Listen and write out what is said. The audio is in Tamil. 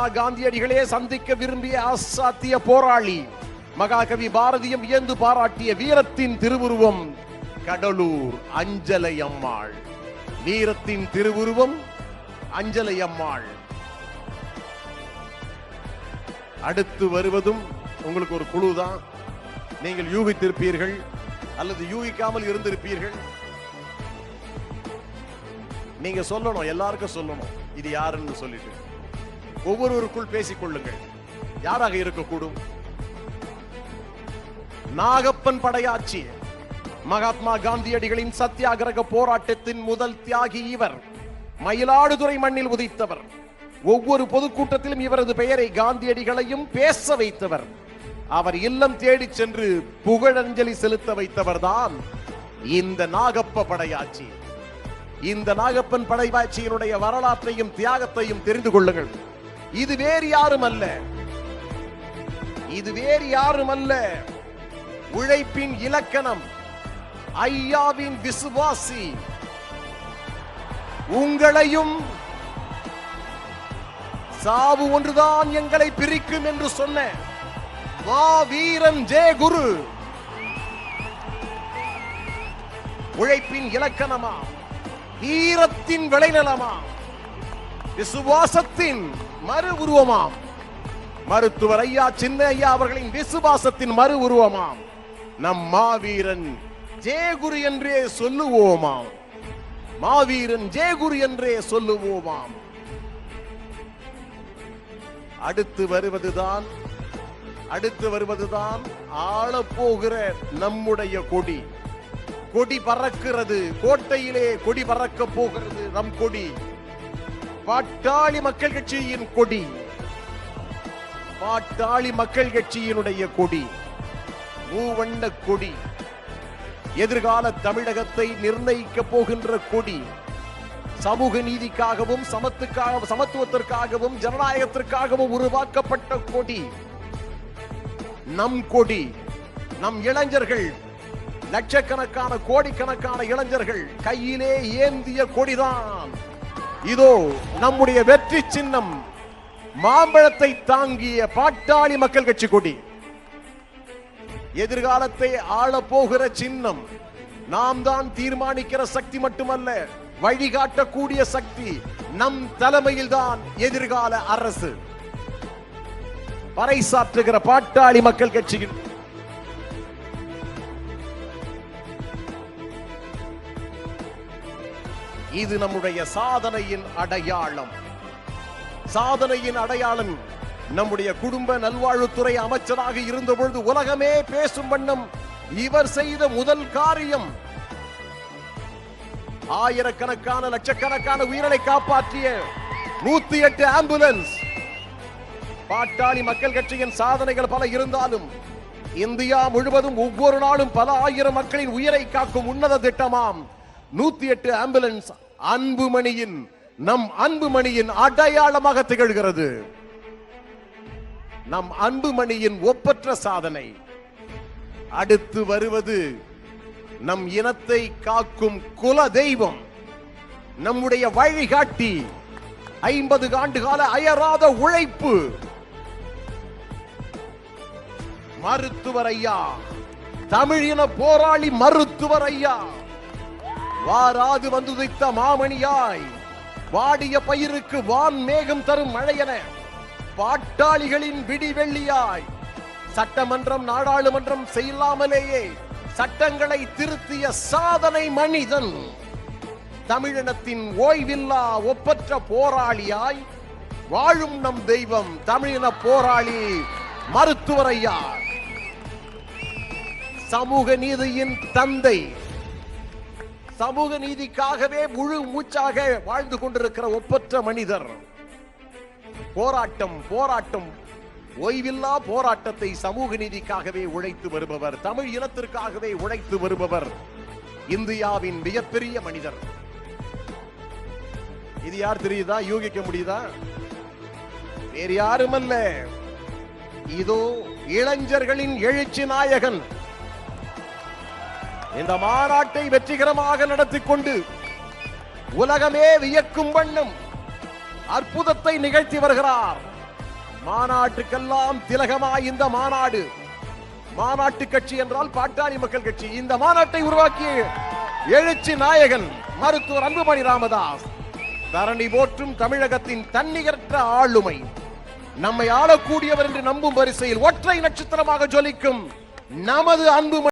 மகாத்மா காந்தியடிகளே சந்திக்க விரும்பிய அசாத்திய போராளி மகாகவி பாரதியம் வியந்து பாராட்டிய வீரத்தின் திருவுருவம் கடலூர் அஞ்சலை அம்மாள் வீரத்தின் திருவுருவம் அஞ்சலை அம்மாள் அடுத்து வருவதும் உங்களுக்கு ஒரு குழு தான் நீங்கள் யூகித்திருப்பீர்கள் அல்லது யூகிக்காமல் இருந்திருப்பீர்கள். நீங்க சொல்லணும் எல்லாருக்கும் சொல்லணும் இது யாருன்னு சொல்லிட்டு. ஒவ்வொருவருக்குள் பேசிக் கொள்ளுங்கள் யாராக இருக்கக்கூடும்? நாகப்பன் படையாச்சி. மகாத்மா காந்தியடிகளின் சத்தியாகிரக போராட்டத்தின் முதல் தியாகி இவர். மயிலாடுதுறை மண்ணில் உதித்தவர். ஒவ்வொரு பொதுக்கூட்டத்திலும் இவரது பெயரை காந்தியடிகளையும் பேச வைத்தவர். அவர் இல்லம் தேடி சென்று புகழஞ்சலி செலுத்த வைத்தவர்தான் இந்த நாகப்ப படையாட்சி இந்த நாகப்பன் படையாட்சியினுடைய வரலாற்றையும் தியாகத்தையும் தெரிந்து கொள்ளுங்கள். இது வேறு யாரும் அல்ல. இது வேறு யாரும் அல்ல. உழைப்பின் இலக்கணம் ஐயாவின் விசுவாசி. உங்களையும் சாவு ஒன்றுதான் எங்களை பிரிக்கும் என்று சொன்ன வா வீரன் ஜே குரு. உழைப்பின் இலக்கணமா? வீரத்தின் விளைநிலமா? விசுவாசத்தின் மறு உருவமாம். மருத்துவர் ஐயா சின்ன ஐயா அவர்களின் விசுவாசத்தின் மறு உருவமாம். நம் மாவீரன் ஜெயகுரு என்றே சொல்லுவோமாம். மாவீரன் ஜெயகுரு என்றே சொல்லுவோமாம். அடுத்து வருவதுதான் அடுத்து வருவதுதான் ஆளப்போகிற நம்முடைய கொடி. கொடி பறக்கிறது கோட்டையிலே கொடி பறக்க போகிறது நம் கொடி. பாட்டாளி மக்கள் கட்சியின் கொடி. பாட்டாளி மக்கள் கட்சியினுடைய கொடி. மூவண்ண கொடி. எதிர்கால தமிழகத்தை நிர்ணயிக்க போகின்ற கொடி. சமூக நீதிக்காகவும் சமத்துக்காக சமத்துவத்திற்காகவும் ஜனநாயகத்திற்காகவும் உருவாக்கப்பட்ட கொடி. நம் கொடி. நம் இளைஞர்கள். லட்சக்கணக்கான கோடிக்கணக்கான இளைஞர்கள் கையிலே ஏந்திய கொடிதான். இதோ நம்முடைய வெற்றி சின்னம் மாம்பழத்தை தாங்கிய பாட்டாளி மக்கள் கட்சி கொடி. எதிர்காலத்தை ஆள போகிற சின்னம் நாம் தான் தீர்மானிக்கிற சக்தி மட்டுமல்ல வழிகாட்டக்கூடிய சக்தி நம் தலைமையில் தான் எதிர்கால அரசு. பறைசாற்றுகிற பாட்டாளி மக்கள் கட்சியின் இது நம்முடைய சாதனையின் அடையாளம். சாதனையின் அடையாளம் நம்முடைய குடும்ப நல்வாழ்வுத்துறை அமைச்சராக இருந்த பொழுது உலகமே பேசும் வண்ணம் இவர் செய்த முதல் காரியம் ஆயிரக்கணக்கான லட்சக்கணக்கான உயிரினை காப்பாற்றிய நூத்தி எட்டு ஆம்புலன்ஸ். பாட்டாளி மக்கள் கட்சியின் சாதனைகள் பல இருந்தாலும் இந்தியா முழுவதும் ஒவ்வொரு நாளும் பல ஆயிரம் மக்களின் உயிரை காக்கும் உன்னத திட்டமாம். நூத்தி எட்டு ஆம்புலன்ஸ் அன்புமணியின் நம் அன்புமணியின் அடையாளமாக திகழ்கிறது. நம் அன்புமணியின் ஒப்பற்ற சாதனை. அடுத்து வருவது நம் இனத்தை காக்கும் குல தெய்வம். நம்முடைய வழிகாட்டி ஐம்பது ஆண்டு கால அயராத உழைப்பு. மருத்துவர் ஐயா தமிழின போராளி மருத்துவர் ஐயா வாராது வந்துதைத்த மாமணியாய். வாடிய பயிருக்கு வான் மேகம் தரும் மழையென பாட்டாளிகளின் விடிவெள்ளியாய் சட்டமன்றம் நாடாளுமன்றம் செய்யலாமலேயே. சட்டங்களை திருத்திய சாதனை மனிதன். தமிழினத்தின் ஓய்வில்லா ஒப்பற்ற போராளியாய். வாழும் நம் தெய்வம் தமிழின போராளி மருத்துவரையா சமூக நீதியின் தந்தை சமூக நீதிக்காகவே முழு மூச்சாக வாழ்ந்து கொண்டிருக்கிற ஒப்பற்ற மனிதர். போராட்டம் போராட்டம். ஓய்வில்லா போராட்டத்தை சமூக நீதிக்காகவே உழைத்து வருபவர் தமிழ் இனத்திற்காகவே உழைத்து வருபவர் இந்தியாவின் மிகப்பெரிய மனிதர். இது யார் தெரியுதா? யூகிக்க முடியுதா? வேறு யாருமல்ல. இதோ இளைஞர்களின் எழுச்சி நாயகன். இந்த மாநாட்டை வெற்றிகரமாக நடத்திக் கொண்டு உலகமே வியக்கும் வண்ணம் அற்புதத்தை நிகழ்த்தி வருகிறார். மாநாட்டுக்கெல்லாம் திலகமாய் இந்த மாநாடு. மாநாட்டு கட்சி என்றால் பாட்டாளி மக்கள் கட்சி. இந்த மாநாட்டை உருவாக்கிய எழுச்சி நாயகன் மருத்துவர் அன்புமணி ராமதாஸ். தரணி போற்றும் தமிழகத்தின் தன்னிகரற்ற ஆளுமை. நம்மை ஆளக்கூடியவர் என்று நம்பும் வரிசையில் ஒற்றை நட்சத்திரமாக ஜொலிக்கும் நமது அன்புமணி